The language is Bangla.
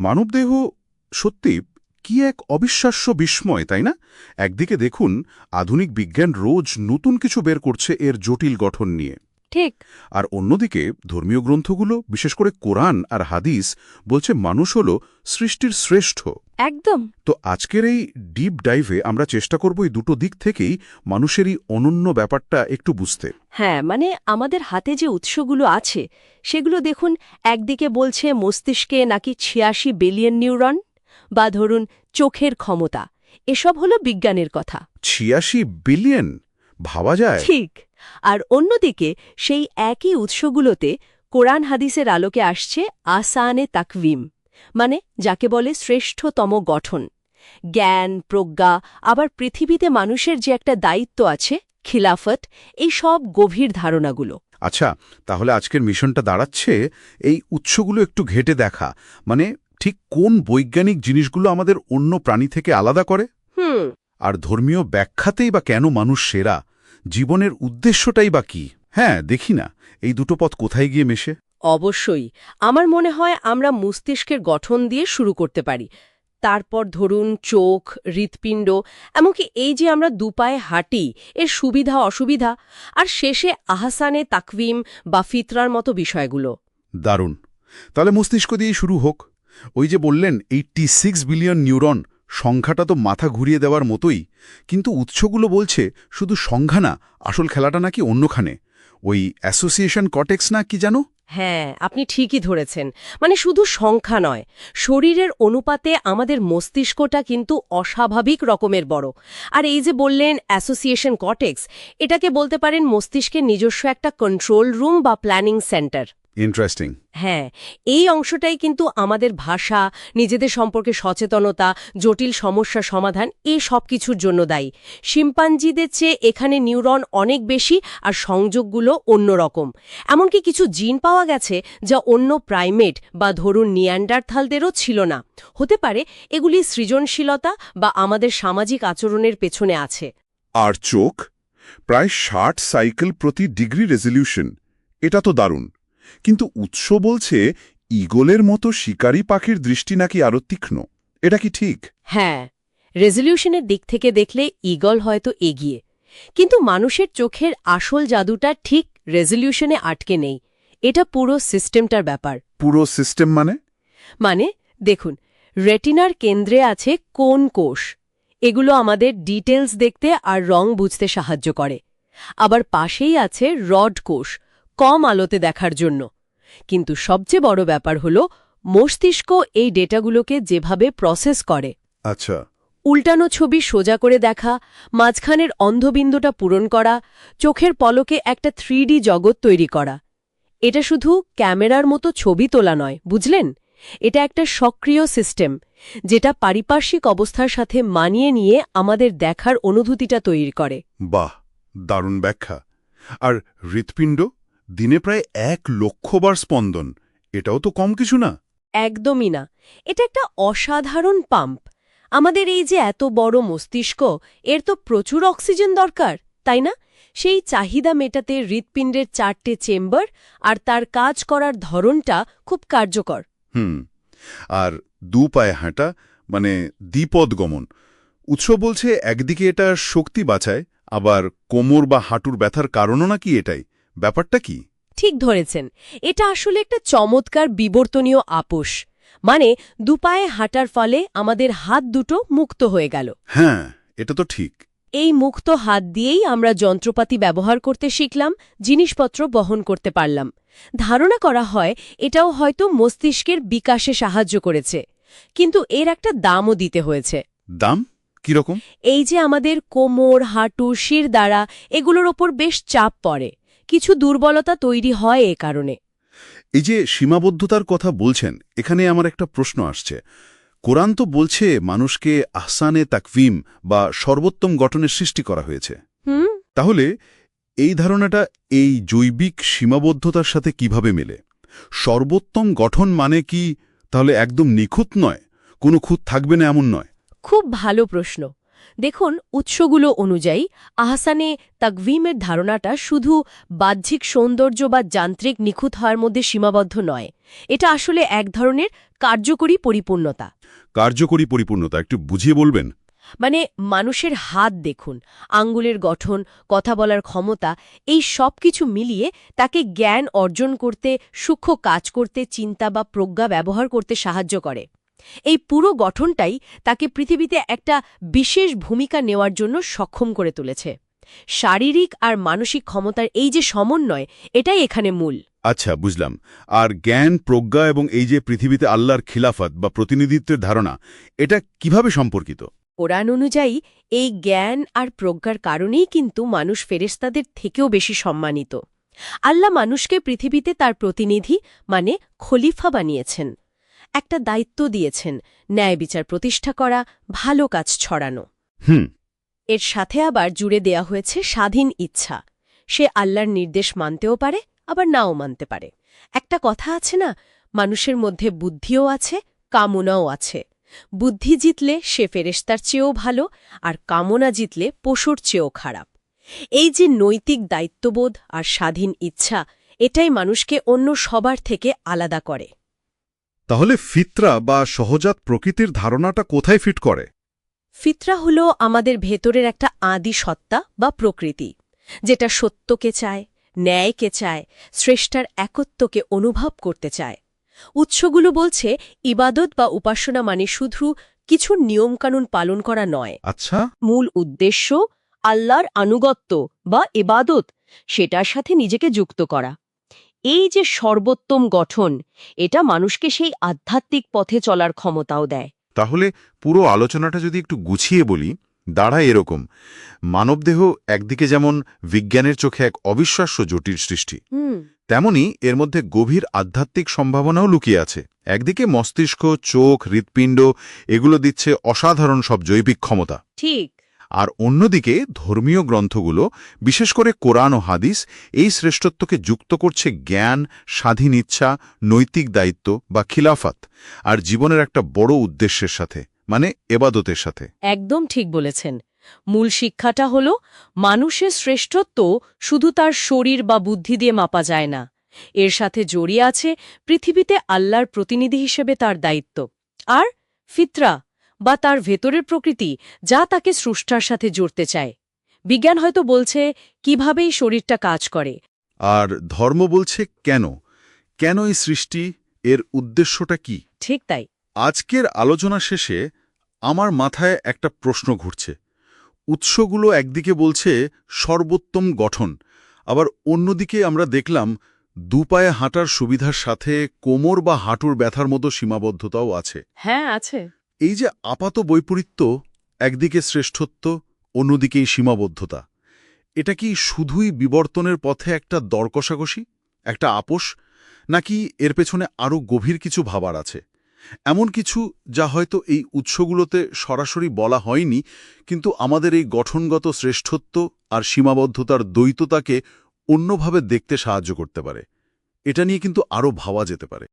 মানবদেহ সত্যি কি এক অবিশ্বাস্য বিস্ময় তাই না? একদিকে দেখুন আধুনিক বিজ্ঞান রোজ নতুন কিছু বের করছে এর জটিল গঠন নিয়ে। ঠিক। আর অন্যদিকে ধর্মীয় গ্রন্থগুলো বিশেষ করে কোরআন আর হাদিস বলছে মানুষ হল সৃষ্টির শ্রেষ্ঠ। একদম। তো আজকের এই ডিপ ডাইভে আমরা চেষ্টা করব এই দুটো দিক থেকেই মানুষের এই অনন্য ব্যাপারটা একটু বুঝতে। হ্যাঁ মানে আমাদের হাতে যে উৎসগুলো আছে সেগুলো দেখুন একদিকে বলছে মস্তিষ্কে নাকি ছিয়াশি বিলিয়ন নিউরন বা ধরুন চোখের ক্ষমতা। এসব হলো বিজ্ঞানের কথা। ছিয়াশি বিলিয়ন ভাবা যায়? ঠিক। আর অন্যদিকে সেই একই উৎসগুলোতে কোরআন হাদিসের আলোকে আসছে আসানে তাকভিম। মানে যাকে বলে শ্রেষ্ঠতম গঠন। জ্ঞান প্রজ্ঞা আবার পৃথিবীতে মানুষের যে একটা দায়িত্ব আছে খিলাফত এই সব গভীর ধারণাগুলো। আচ্ছা তাহলে আজকের মিশনটা দাঁড়াচ্ছে এই উৎসগুলো একটু ঘেটে দেখা। মানে ঠিক কোন বৈজ্ঞানিক জিনিসগুলো আমাদের অন্য প্রাণী থেকে আলাদা করে? হুম। আর ধর্মীয় ব্যাখ্যাতেই বা কেন মানুষ সেরা? জীবনের উদ্দেশ্যটাই বা কি? হ্যাঁ দেখি না এই দুটো পথ কোথায় গিয়ে মেশে? অবশ্যই, আমার মনে হয় আমরা মস্তিষ্কের গঠন দিয়ে শুরু করতে পারি। তারপর ধরুন চোখ, হৃৎপিণ্ড, এমনকি এই যে আমরা দুপায়ে হাঁটি, এর সুবিধা, অসুবিধা, আর শেষে আহসানে তাকভিম বা ফিতরার মতো বিষয়গুলো। দারুণ। তাহলে মস্তিষ্ক দিয়েই শুরু হোক। ওই যে বললেন এইটি সিক্স বিলিয়ন নিউরন সংখ্যাটা তো মাথা ঘুরিয়ে দেওয়ার মতোই, কিন্তু উৎসগুলো বলছে শুধু সংখ্যা না, আসল খেলাটা নাকি অন্যখানে। ওই অ্যাসোসিয়েশন কটেক্স না কি জানো? হ্যাঁ আপনি ঠিকই ধরেছেন। মানে শুধু সংখ্যা নয়, শরীরের অনুপাতে আমাদের মস্তিষ্কটা কিন্তু অস্বাভাবিক রকমের বড়। আর এই যে বললেন অ্যাসোসিয়েশন কটেক্স এটাকে বলতে পারেন মস্তিষ্কের নিজস্ব একটা কন্ট্রোল রুম বা প্ল্যানিং সেন্টার। ইন্টারেস্টিং হ্যাঁ এই অংশটাই কিন্তু আমাদের ভাষা নিজেদের সম্পর্কে সচেতনতা জটিল সমস্যা সমাধান এই সব কিছুর জন্য দায়ী। শিম্পাঞ্জিদের চেয়ে এখানে নিউরন অনেক বেশি আর সংযোগগুলো অন্যরকম এমনকি কিছু জিন পাওয়া গেছে যা অন্য প্রাইমেট বা ধরুন নিয়ান্ডারথালদেরও ছিল না। হতে পারে এগুলি সৃজনশীলতা বা আমাদের সামাজিক আচরণের পেছনে আছে। আর চোখ? প্রায় ষাট সাইকেল প্রতি ডিগ্রি রেজলিউশন। এটা তো দারুণ। কিন্তু উৎস বলছে ইগলের মতো শিকারী পাখির দৃষ্টি নাকি আরও তীক্ষ্ণ? এটা কি ঠিক? হ্যাঁ রেজলিউশনের দিক থেকে দেখলে ইগল হয়তো এগিয়ে। কিন্তু মানুষের চোখের আসল জাদুটা ঠিক রেজলিউশনে আটকে নেই। এটা পুরো সিস্টেমটার ব্যাপার। পুরো সিস্টেম মানে? মানে দেখুন রেটিনার কেন্দ্রে আছে কোন কোষ। এগুলো আমাদের ডিটেলস দেখতে আর রং বুঝতে সাহায্য করে। আবার পাশেই আছে রড কোষ। কম আলোতে দেখার জন্য। কিন্তু সবচেয়ে বড় ব্যাপার হল মস্তিষ্ক এই ডেটাগুলোকে যেভাবে প্রসেস করে। আচ্ছা। উল্টানো ছবি সোজা করে দেখা মাঝখানের অন্ধবিন্দুটা পূরণ করা চোখের পলকে একটা থ্রিডি জগৎ তৈরি করা। এটা শুধু ক্যামেরার মতো ছবি তোলা নয় বুঝলেন? এটা একটা সক্রিয় সিস্টেম যেটা পারিপার্শ্বিক অবস্থার সাথে মানিয়ে নিয়ে আমাদের দেখার অনুভূতিটা তৈরি করে। বাহ দারুণ ব্যাখ্যা। আর হৃৎপিণ্ড? দিনে প্রায় এক লক্ষবার স্পন্দন। এটাও তো কম কিছু না। একদমই না। এটা একটা অসাধারণ পাম্প। আমাদের এই যে এত বড় মস্তিষ্ক এর তো প্রচুর অক্সিজেন দরকার তাই না? সেই চাহিদা মেটাতে হৃৎপিণ্ডের চারটে চেম্বার আর তার কাজ করার ধরনটা খুব কার্যকর। হুম। আর দু পায়ে হাঁটা মানে দ্বিপদ গমন। উৎস বলছে একদিকে এটা শক্তি বাঁচায় আবার কোমর বা হাঁটুর ব্যথার কারণও নাকি এটাই? ব্যাপারটা কি? ঠিক ধরেছেন। এটা আসলে একটা চমৎকার বিবর্তনীয় আপোষ। মানে দুপায়ে হাঁটার ফলে আমাদের হাত দুটো মুক্ত হয়ে গেল। হ্যাঁ এটা তো ঠিক। এই মুক্ত হাত দিয়েই আমরা যন্ত্রপাতি ব্যবহার করতে শিখলাম জিনিসপত্র বহন করতে পারলাম। ধারণা করা হয় এটাও হয়তো মস্তিষ্কের বিকাশে সাহায্য করেছে। কিন্তু এর একটা দামও দিতে হয়েছে। দাম? কীরকম? এই যে আমাদের কোমর হাঁটু শির দ্বারা এগুলোর ওপর বেশ চাপ পড়ে। কিছু দুর্বলতা তৈরি হয় এ কারণে। এই যে সীমাবদ্ধতার কথা বলছেন এখানে আমার একটা প্রশ্ন আসছে। কোরআন তো বলছে মানুষকে আহসানে তাকভিম বা সর্বোত্তম গঠনের সৃষ্টি করা হয়েছে। তাহলে এই ধারণাটা এই জৈবিক সীমাবদ্ধতার সাথে কীভাবে মেলে? সর্বোত্তম গঠন মানে কি তাহলে একদম নিখুঁত নয়? কোনো খুঁত থাকবে না এমন নয়? খুব ভালো প্রশ্ন। দেখুন উৎসগুলো অনুযায়ী আহসানে তাকভিমের ধারণাটা শুধু বাহ্যিক সৌন্দর্য বা যান্ত্রিক নিখুঁত হওয়ার মধ্যে সীমাবদ্ধ নয়। এটা আসলে এক ধরনের কার্যকরী পরিপূর্ণতা। কার্যকরী পরিপূর্ণতা একটু বুঝিয়ে বলবেন? মানে মানুষের হাত দেখুন আঙ্গুলের গঠন কথা বলার ক্ষমতা এই সব কিছু মিলিয়ে তাকে জ্ঞান অর্জন করতে সূক্ষ্ম কাজ করতে চিন্তা বা প্রজ্ঞা ব্যবহার করতে সাহায্য করে। এই পুরো গঠনটাই তাকে পৃথিবীতে একটা বিশেষ ভূমিকা নেওয়ার জন্য সক্ষম করে তুলেছে। শারীরিক আর মানসিক ক্ষমতার এই যে সমন্বয় এটাই এখানে মূল। আচ্ছা বুঝলাম। আর জ্ঞান প্রজ্ঞা এবং এই যে পৃথিবীতে আল্লাহর খিলাফত বা প্রতিনিধিত্বের ধারণা এটা কীভাবে সম্পর্কিত? কোরআন অনুযায়ী এই জ্ঞান আর প্রজ্ঞার কারণেই কিন্তু মানুষ ফেরেস্তাদের থেকেও বেশি সম্মানিত। আল্লাহ মানুষকে পৃথিবীতে তার প্রতিনিধি মানে খলিফা বানিয়েছেন। একটা দায়িত্ব দিয়েছেন ন্যায় বিচার প্রতিষ্ঠা করা ভালো কাজ ছড়ানো। হুম। এর সাথে আবার জুড়ে দেয়া হয়েছে স্বাধীন ইচ্ছা। সে আল্লাহর নির্দেশ মানতেও পারে আবার নাও মানতে পারে। একটা কথা আছে না মানুষের মধ্যে বুদ্ধিও আছে কামনাও আছে। বুদ্ধি জিতলে সে ফেরেস্তার চেয়েও ভালো আর কামনা জিতলে পশুর চেয়েও খারাপ। এই যে নৈতিক দায়িত্ববোধ আর স্বাধীন ইচ্ছা এটাই মানুষকে অন্য সবার থেকে আলাদা করে। তাহলে ফিতরা বা সহজাত প্রকৃতির ধারণাটা কোথায় ফিট করে? ফিতরা হল আমাদের ভেতরের একটা আদি সত্তা বা প্রকৃতি যেটা সত্যকে চায় ন্যায়কে চায় শ্রেষ্ঠার একত্বকে অনুভব করতে চায়। উৎসগুলো বলছে ইবাদত বা উপাসনা মানে শুধু কিছু নিয়মকানুন পালন করা নয়। আচ্ছা। মূল উদ্দেশ্য আল্লাহর আনুগত্য বা ইবাদত সেটার সাথে নিজেকে যুক্ত করা। এই যে সর্বোত্তম গঠন এটা মানুষকে সেই আধ্যাত্মিক পথে চলার ক্ষমতাও দেয়। তাহলে পুরো আলোচনাটা যদি একটু গুছিয়ে বলি দাঁড়ায় এরকম। মানবদেহ একদিকে যেমন বিজ্ঞানের চোখে এক অবিশ্বাস্য জটিল সৃষ্টি হুম। তেমনি এর মধ্যে গভীর আধ্যাত্মিক সম্ভাবনাও লুকিয়ে আছে। একদিকে মস্তিষ্ক চোখ হৃৎপিণ্ড এগুলো দিচ্ছে অসাধারণ সব জৈবিক ক্ষমতা। ঠিক। আর অন্যদিকে ধর্মীয় গ্রন্থগুলো, বিশেষ করে কোরআন ও হাদিস, এই শ্রেষ্ঠত্বকে যুক্ত করছে জ্ঞান, স্বাধীন ইচ্ছা, নৈতিক দায়িত্ব বা খিলাফত, আর জীবনের একটা বড় উদ্দেশ্যের সাথে মানে এবাদতের সাথে। একদম ঠিক বলেছেন। মূল শিক্ষাটা হল, মানুষের শ্রেষ্ঠত্ব শুধু তার শরীর বা বুদ্ধি দিয়ে মাপা যায় না। এর সাথে জড়িয়ে আছে পৃথিবীতে আল্লাহর প্রতিনিধি হিসেবে তার দায়িত্ব। আর ফিতরা বা তার ভেতরের প্রকৃতি যা তাকে স্রষ্টার সাথে জড়তে চায়। বিজ্ঞান হয়তো বলছে কীভাবে এই শরীরটা কাজ করে? আর ধর্ম বলছে কেন? কেন এই সৃষ্টি? এর উদ্দেশ্যটা কি? ঠিক তাই। আজকের আলোচনা শেষে আমার মাথায় একটা প্রশ্ন ঘুরছে। উৎসগুলো একদিকে বলছে সর্বোত্তম গঠন আবার অন্যদিকে আমরা দেখলাম দুপায়ে হাঁটার সুবিধার সাথে কোমর বা হাঁটুর ব্যথার মতো সীমাবদ্ধতাও আছে হ্যাঁ আছে। এই যে আপাত বৈপরীত্য, একদিকে শ্রেষ্ঠত্ব, অন্যদিকেই সীমাবদ্ধতা, এটা কি শুধুই বিবর্তনের পথে একটা দরকষাকষি, একটা আপোষ, নাকি এর পেছনে আরও গভীর কিছু ভাবার আছে? এমন কিছু যা হয়তো এই উৎসগুলোতে সরাসরি বলা হয়নি, কিন্তু আমাদের এই গঠনগত শ্রেষ্ঠত্ব আর সীমাবদ্ধতার দ্বৈততাকে অন্যভাবে দেখতে সাহায্য করতে পারে। এটা নিয়ে কিন্তু আরও ভাবা যেতে পারে।